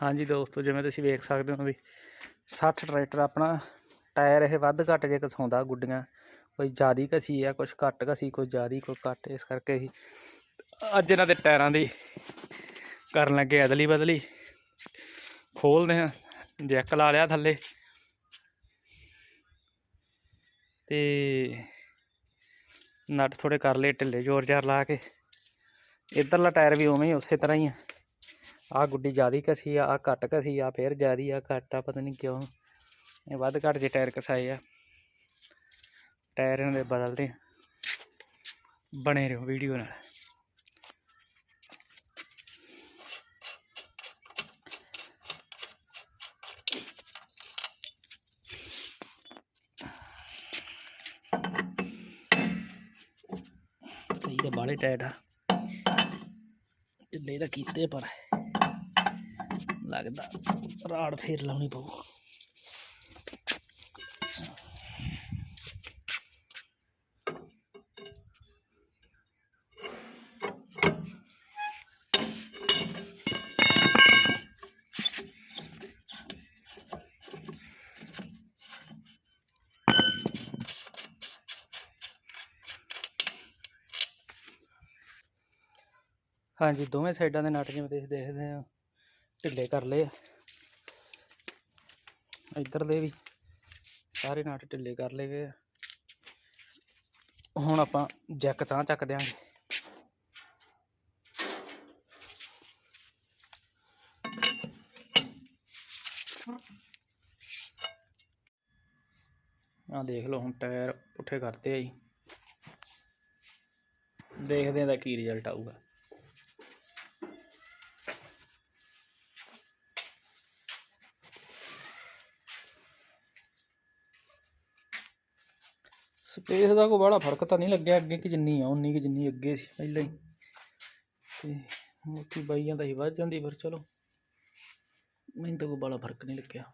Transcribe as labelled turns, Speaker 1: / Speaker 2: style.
Speaker 1: ਹਾਂਜੀ ਦੋਸਤੋ, ਜਿਵੇਂ ਤੁਸੀਂ ਵੇਖ ਸਕਦੇ ਹੋ ਵੀ 60 ਟਰੈਕਟਰ ਆਪਣਾ ਟਾਇਰ ਇਹ ਵੱਧ ਘੱਟ ਜੇ ਘਸਾਉਂਦਾ ਗੁੱਡੀਆਂ, ਕੋਈ ਜ਼ਿਆਦੀ ਘਸੀ ਆ ਕੁਝ ਘੱਟ ਘਸੀ, ਕੋਈ ਜ਼ਿਆਦੀ, ਕੋਈ ਘੱਟ, ਇਸ ਕਰਕੇ ਹੀ ਅੱਜ ਇਹਨਾਂ ਦੇ ਟਾਇਰਾਂ ਦੀ ਕਰਨ ਲੱਗੇ ਅਦਲੀ ਬਦਲੀ ਖੋਲਦੇ ਆ ਜੈਕ ਲਾ ਲਿਆ ਥੱਲੇ। ਤੇ ਨਟ ਥੋੜੇ ਕਰ ਲਏ, ਢਿੱਲੇ ਜ਼ੋਰ ਜ਼ਾਰ ਲਾ ਕੇ। ਇਧਰਲਾ ਟਾਇਰ ਵੀ ਉਵੇਂ ਹੀ ਉਸੇ ਤਰ੍ਹਾਂ ਹੀ ਆ। ਆ ਗੁੱਡੀ ਜ਼ਿਆਦੀ ਘਸੀ ਆ ਆ ਘੱਟ ਘਸੀ ਆ, ਫੇਰ ਜ਼ਿਆਦੀ ਆ, ਘੱਟ ਆ, ਪਤਾ ਨਹੀਂ ਕਿਉਂ। ਇਹ ਵੱਧ ਘੱਟ ਜੇ ਟਾਇਰ ਘਸਾਏ ਆ। ਟਾਇਰ ਇਹਨਾਂ ਦੇ ਬਦਲਦੇ ਆ। ਬਣੇ ਰਹੋ ਵੀਡੀਓ ਨਾਲ। ਤੇ ਬਾਲੇ ਟਾਇਟ ਆ। ਢਿੱਲੇ ਤਾਂ ਕੀਤੇ ਪਰ। ਲੱਗਦਾ। ਰਾੜ ਫੇਰ ਲਾਉਣੀ ਪਊ। ਹਾਂਜੀ ਦੋਵੇਂ ਸਾਈਡਾਂ ਦੇ ਨਟ ਜਿਵੇਂ ਤੁਸੀਂ ਦੇਖਦੇ ਆ ਢਿੱਲੇ ਕਰ ਲਏ ਆ। ਇੱਧਰਲੇ ਵੀ ਸਾਰੇ ਨਾਟ ਢਿੱਲੇ ਕਰ ਲਏ ਗਏ ਆ। ਹੁਣ ਆਪਾਂ ਜੈਕ ਤਾਂ ਚੱਕ ਦਿਆਂਗੇ। ਆ ਦੇਖ ਲਓ, ਹੁਣ ਟਾਇਰ ਪੁੱਠੇ ਕਰਤੇ ਆ ਜੀ। ਦੇਖਦੇ ਆ ਦਾ ਕੀ ਰਿਜ਼ਲਟ ਆਊਗਾ। ਸਪੇਸ ਦਾ ਕੋਈ ਬੜਾ ਫ਼ਰਕ ਤਾਂ ਨਹੀਂ ਲੱਗਿਆ, ਅੱਗੇ ਕਿ ਜਿੰਨੀ ਆ, ਉਨੀ ਕਿ ਜਿੰਨੀ ਅੱਗੇ ਸੀ ਪਹਿਲਾਂ ਹੀ। ਤੇ ਬਾਕੀ ਬਾਈਆਂ ਦਾ ਹੀ ਵੱਧ ਜਾਂਦੀ ਪਰ ਚਲੋ। ਮੈਨੂੰ ਤਾਂ ਕੋਈ ਬੜਾ ਫ਼ਰਕ ਨਹੀਂ ਲੱਗਿਆ।